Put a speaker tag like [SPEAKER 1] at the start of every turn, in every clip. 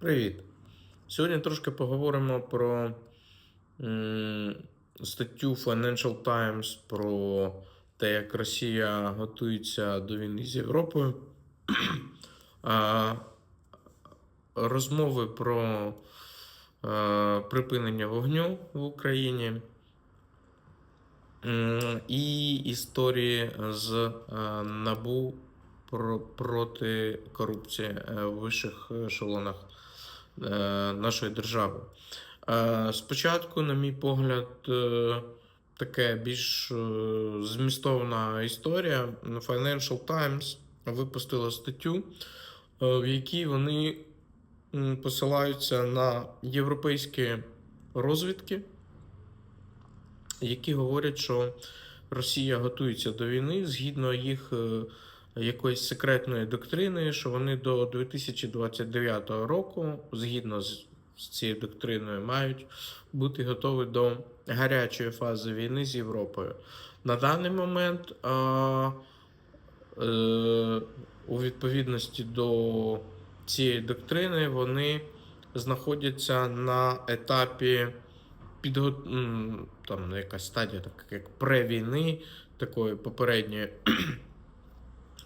[SPEAKER 1] Привіт! Сьогодні трошки поговоримо про статтю Financial Times про те, як Росія готується до війни з Європою. Розмови про припинення вогню в Україні. І історії з НАБУ проти корупції е, в вищих ешелонах е, нашої держави. Е, Спочатку, на мій погляд, таке більш змістовна історія. Financial Times випустила статтю, в якій вони посилаються на європейські розвідки, які говорять, що Росія готується до війни згідно їх якоїсь секретної доктрини, що вони до 2029 року, згідно з, цією доктриною, мають бути готові до гарячої фази війни з Європою. На даний момент а, е, у відповідності до цієї доктрини вони знаходяться на етапі підго... там якась стадія, так як превійни, такої попередньої,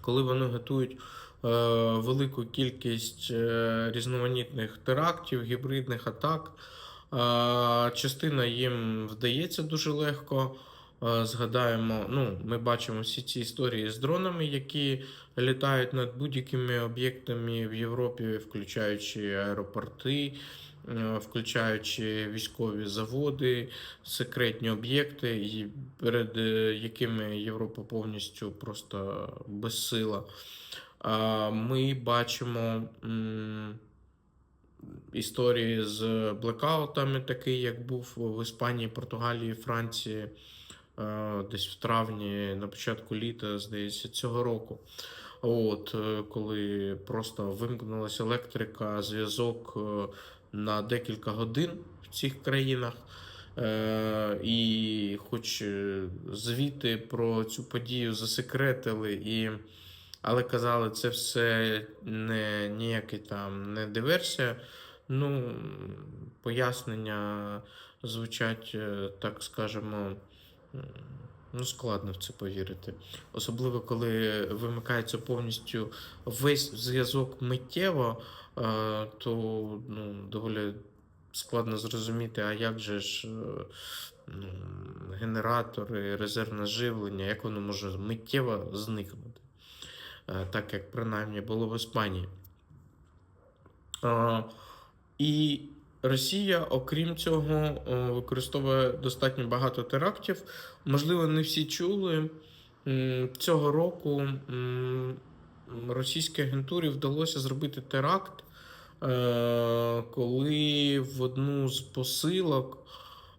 [SPEAKER 1] коли вони готують е, велику кількість е, різноманітних терактів, гібридних атак. Е, частина їм вдається дуже легко. Згадаємо, ну, ми бачимо всі ці історії з дронами, які літають над будь-якими об'єктами в Європі, включаючи аеропорти, включаючи військові заводи, секретні об'єкти, перед е, якими Європа повністю просто безсила. Ми бачимо історії з блекаутами, такий, як був в Іспанії, Португалії, Франції, е, десь в травні, на початку літа, здається, цього року. От, е, коли просто вимкнулася електрика, зв'язок е, на декілька годин в цих країнах. Е, і хоч е, звіти про цю подію засекретили, і, але казали, це все не ніякий там не диверсія. Ну, пояснення звучать, е, так скажемо, ну, складно в це повірити. Особливо, коли вимикається повністю весь зв'язок миттєво, то ну, доволі складно зрозуміти, а як же ж е, ну, генератори, резервне живлення, як воно може миттєво зникнути, Е, так як принаймні було в Іспанії. І Росія, окрім цього, е, використовує достатньо багато терактів. Можливо, не всі чули. Цього року російській агентурі вдалося зробити теракт, е, коли в одну з посилок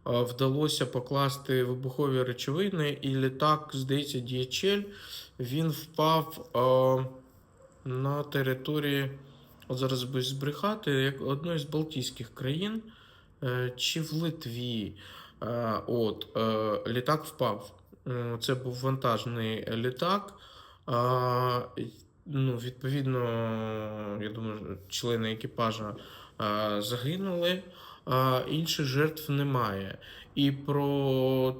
[SPEAKER 1] е, вдалося покласти вибухові речовини, і літак, здається, DHL, він впав е, на території. От зараз би збрехати, як одної з Балтійських країн е, чи в Литві. Е, От, е, літак впав. Е, Це був вантажний літак. Ну, відповідно, я думаю, члени екіпажа загинули, а інших жертв немає. І про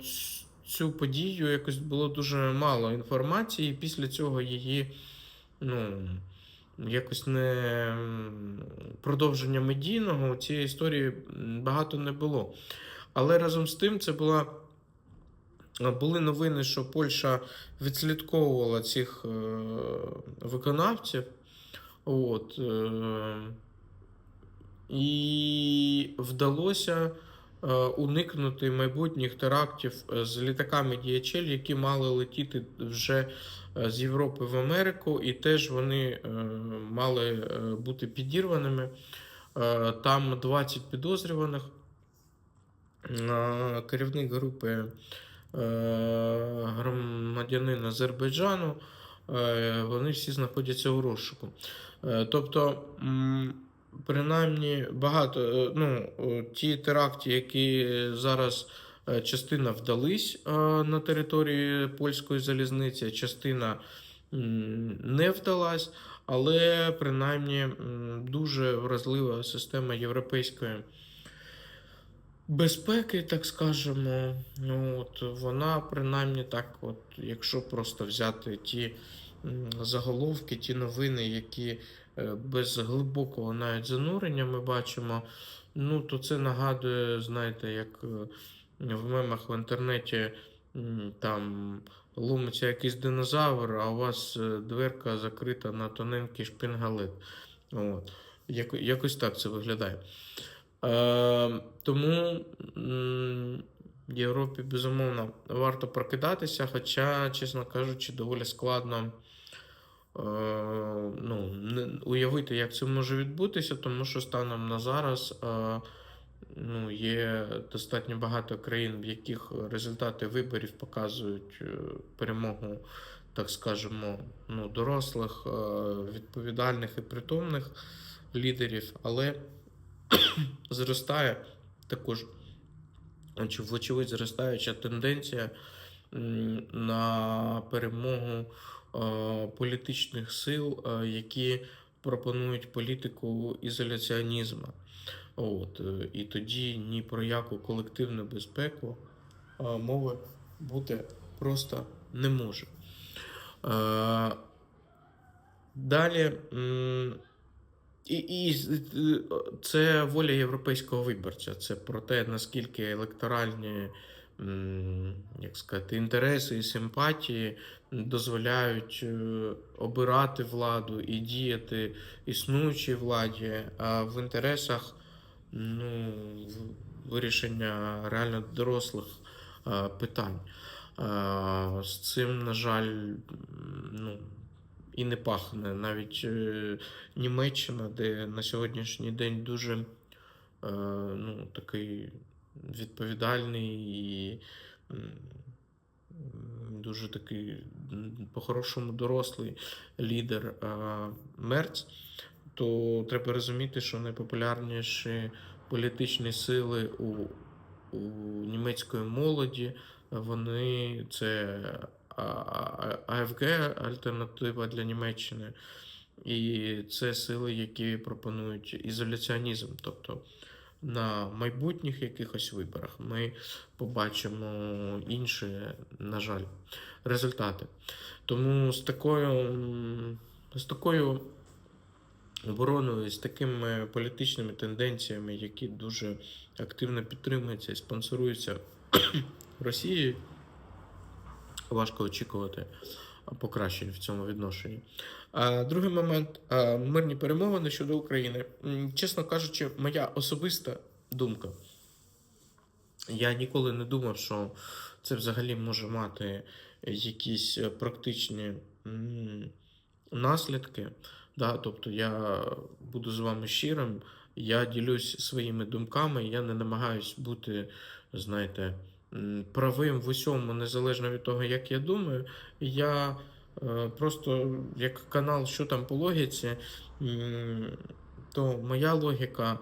[SPEAKER 1] цю подію якось було дуже мало інформації. Після цього її, ну якось не продовження медійного цієї історії багато не було. Але разом з тим це була. Були новини, що Польща відслідковувала цих е, виконавців. От, е, і вдалося е, уникнути майбутніх терактів е, з літаками DHL, які мали летіти вже е, з Європи в Америку, і теж вони е, мали е, бути підірваними. Е, Там 20 підозрюваних. Е, Керівник групи е, громадянин Азербайджану. е, Вони всі знаходяться у розшуку. Е, Тобто, принаймні, багато е, ну, ті теракти, які зараз е, частина вдались е, на території польської залізниці, частина не вдалась. але принаймні дуже вразлива система європейської безпеки, так скажемо. Ну, от, вона принаймні так, от, якщо просто взяти ті заголовки, ті новини, які е, без глибокого навіть занурення ми бачимо, ну, то це нагадує, знаєте, як е, в мемах в інтернеті там ломиться якийсь динозавр, а у вас е, дверка закрита на тоненький шпингалет. От. Якось так це виглядає. Е, тому Європі, безумовно, варто прокидатися, хоча, чесно кажучи, доволі складно е, ну, уявити, як це може відбутися, тому що станом на зараз е, ну, є достатньо багато країн, в яких результати виборів показують е, перемогу, так скажемо, ну, дорослих, е, відповідальних і притомних лідерів, але зростає також, оч- вочевидь, зростаюча тенденція на перемогу е, політичних сил, е, які пропонують політику ізоляціонізму. От, е, і тоді ні про яку колективну безпеку мови бути просто не може. Далі. І, і це воля європейського виборця. Це про те, наскільки електоральні як сказати, інтереси і симпатії дозволяють е, обирати владу і діяти існуючій владі, а в інтересах ну, вирішення реально дорослих е, питань. Е, З цим, на жаль, ну, і не пахне. Навіть е, Німеччина, де на сьогоднішній день дуже е, ну, такий відповідальний і дуже такий по-хорошому дорослий лідер е, Мерц, то треба розуміти, що найпопулярніші політичні сили у, у німецької молоді вони це АФГ, альтернатива для Німеччини. І це сили, які пропонують ізоляціонізм. Тобто на майбутніх якихось виборах ми побачимо інші, на жаль, результати. Тому з такою, з такою обороною, з такими політичними тенденціями, які дуже активно підтримуються і спонсоруються Росією, важко очікувати покращень в цьому відношенні. Другий момент мирні перемовини щодо України. Чесно кажучи, моя особиста думка. Я ніколи не думав, що це взагалі може мати якісь практичні наслідки. Да? Тобто я буду з вами щирим, я ділюсь своїми думками, я не намагаюсь бути, знаєте, правим в усьому, незалежно від того, як я думаю. Я е, просто як канал, що там по логіці, то моя логіка.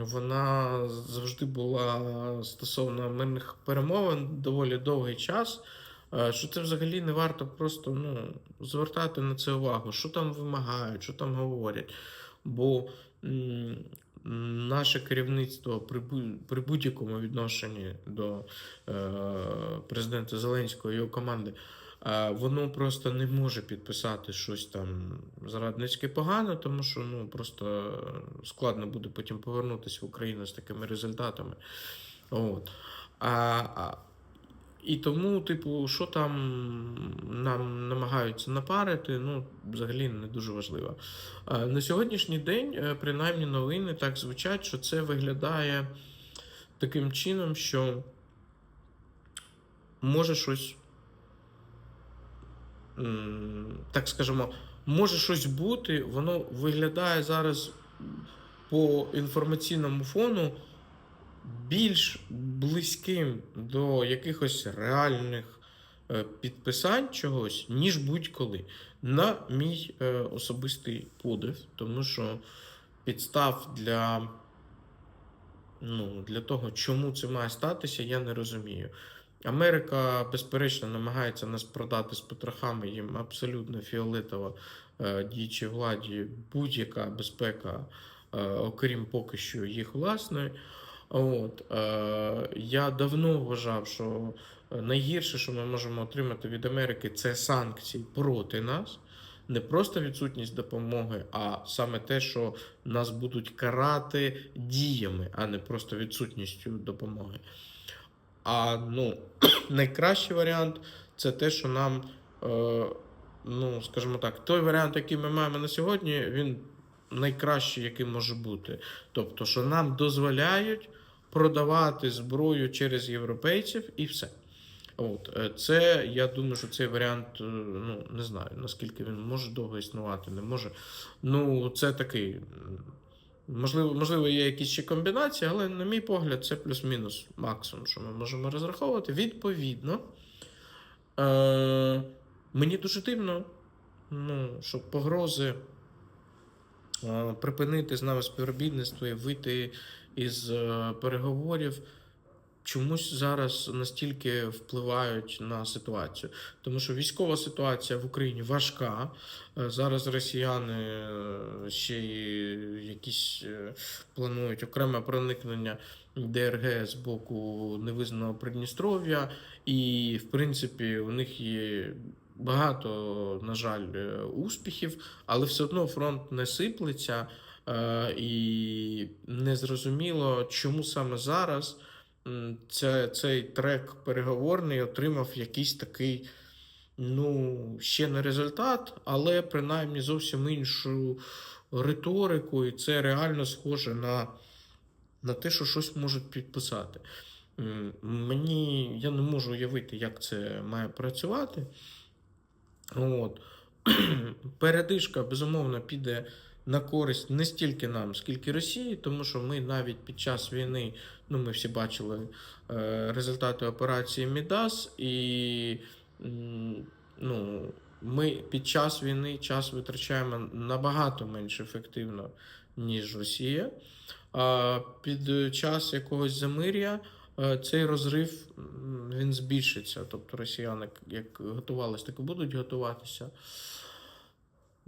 [SPEAKER 1] Вона завжди була стосовно мирних перемовин доволі довгий час. е, Що це взагалі не варто просто ну, звертати на це увагу, що там вимагають, що там говорять. Бо наше керівництво при, при будь-якому відношенні до е, президента Зеленського і його команди, е, воно просто не може підписати щось там зрадницьке погано, тому що ну, просто складно буде потім повернутися в Україну з такими результатами. От. А, а, і тому, типу, що там нам намагаються напарити, ну, взагалі не дуже важливо. На сьогоднішній день, е, принаймні, новини так звучать, що це виглядає таким чином, що може щось, так скажемо, може щось бути, воно виглядає зараз по інформаційному фону більш близьким до якихось реальних е, підписань чогось, ніж будь-коли. На мій е, особистий подив, тому що підстав для, ну, для того, чому це має статися, я не розумію. Америка, безперечно, намагається нас продати з потрохами, їм абсолютно фіолетово е, діючій владі будь-яка безпека, окрім поки що їх власної. От, е, я давно вважав, що найгірше, що ми можемо отримати від Америки, це санкції проти нас. Не просто відсутність допомоги, а саме те, що нас будуть карати діями, а не просто відсутністю допомоги. А ну, найкращий варіант це те, що нам, е, ну, скажімо так, той варіант, який ми маємо на сьогодні, він найкращий, який може бути. Тобто, що нам дозволяють продавати зброю через європейців і все. От, е, це, я думаю, що цей варіант, е, ну, не знаю, наскільки він може довго існувати, не може. Ну, це такий. Можливо, можливо, є якісь ще комбінації, але, на мій погляд, це плюс-мінус максимум, що ми можемо розраховувати. Відповідно, е, мені дуже дивно, ну, що погрози е, припинити з нами співробітництво і вийти із е, переговорів чомусь зараз настільки впливають на ситуацію. Тому що військова ситуація в Україні важка. Е, Зараз росіяни е, ще й якісь планують окреме проникнення ДРГ з боку невизнаного Придністров'я, і, в принципі, у них є. Багато, на жаль, успіхів, але все одно фронт не сиплеться, і незрозуміло, чому саме зараз це, цей трек переговорний отримав якийсь такий, ну, ще не результат, але принаймні зовсім іншу риторику, і це реально схоже на, на те, що щось можуть підписати. Мені я не можу уявити, як це має працювати. От. Передишка, безумовно, піде на користь не стільки нам, скільки Росії, тому що ми навіть під час війни, ну ми всі бачили е, результати операції Мідас, і ну, ми під час війни час витрачаємо набагато менш ефективно, ніж Росія. А під час якогось замир'я е, цей розрив він збільшиться. Тобто росіяни як готувалися, так і будуть готуватися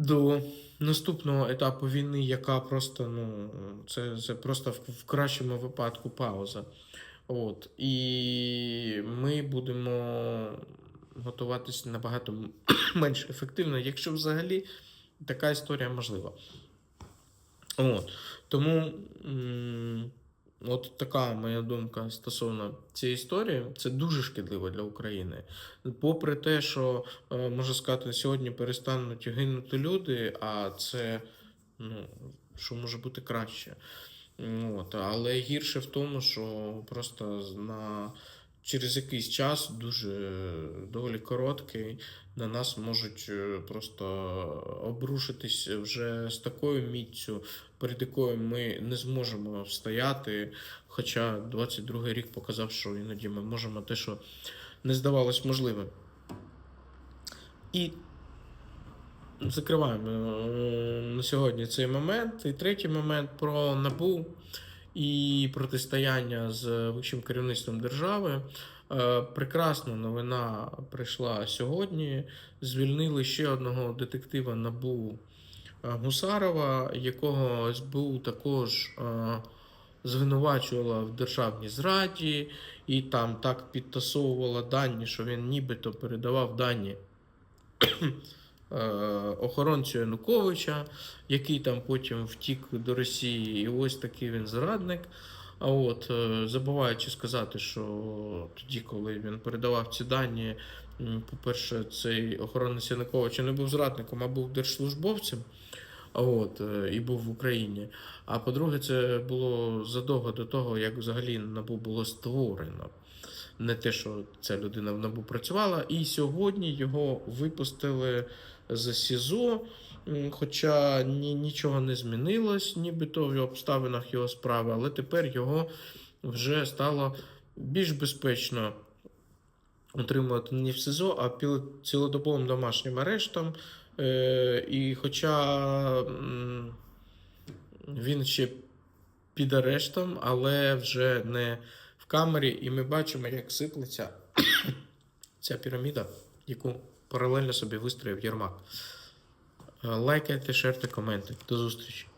[SPEAKER 1] до наступного етапу війни, яка просто, ну, це, це просто в, кращому випадку пауза. От. І ми будемо готуватися набагато менш ефективно, якщо взагалі така історія можлива. От. Тому от така моя думка стосовно цієї історії. Це дуже шкідливо для України. Попри те, що е, можна сказати, сьогодні перестануть гинути люди, а це ну, що може бути краще. От. Але гірше в тому, що просто на через якийсь час, дуже доволі короткий, на нас можуть е, просто обрушитись вже з такою міцю, перед якою ми не зможемо встояти. Хоча 22-й рік показав, що іноді ми можемо те, що не здавалось можливим. І закриваємо е, на сьогодні цей момент. І третій момент про НАБУ і протистояння з вищим керівництвом держави. Е, Прекрасна новина прийшла сьогодні. Звільнили ще одного детектива НАБУ е, Гусарова, якого СБУ також е, звинувачувала в державній зраді, і там так підтасовувала дані, що він нібито передавав дані охоронцю Януковича, який там потім втік до Росії, і ось такий він зрадник. А от, е, забуваючи сказати, що тоді, коли він передавав ці дані, по-перше, цей охоронець Януковича не був зрадником, а був держслужбовцем. От, е, і був в Україні. А по-друге, це було задовго до того, як взагалі НАБУ було створено. Не те, що ця людина в НАБУ працювала. І сьогодні його випустили з СІЗО, хоча ні, нічого не змінилось, нібито в обставинах його справи, але тепер його вже стало більш безпечно отримувати не в СИЗО, а цілодобовим домашнім арештом. Е, і хоча він ще під арештом, але вже не в камері, і ми бачимо, як сиплеться ця піраміда, яку паралельно собі вистроїв Єрмак. Е, Лайкайте, шерте, коменти. До зустрічі!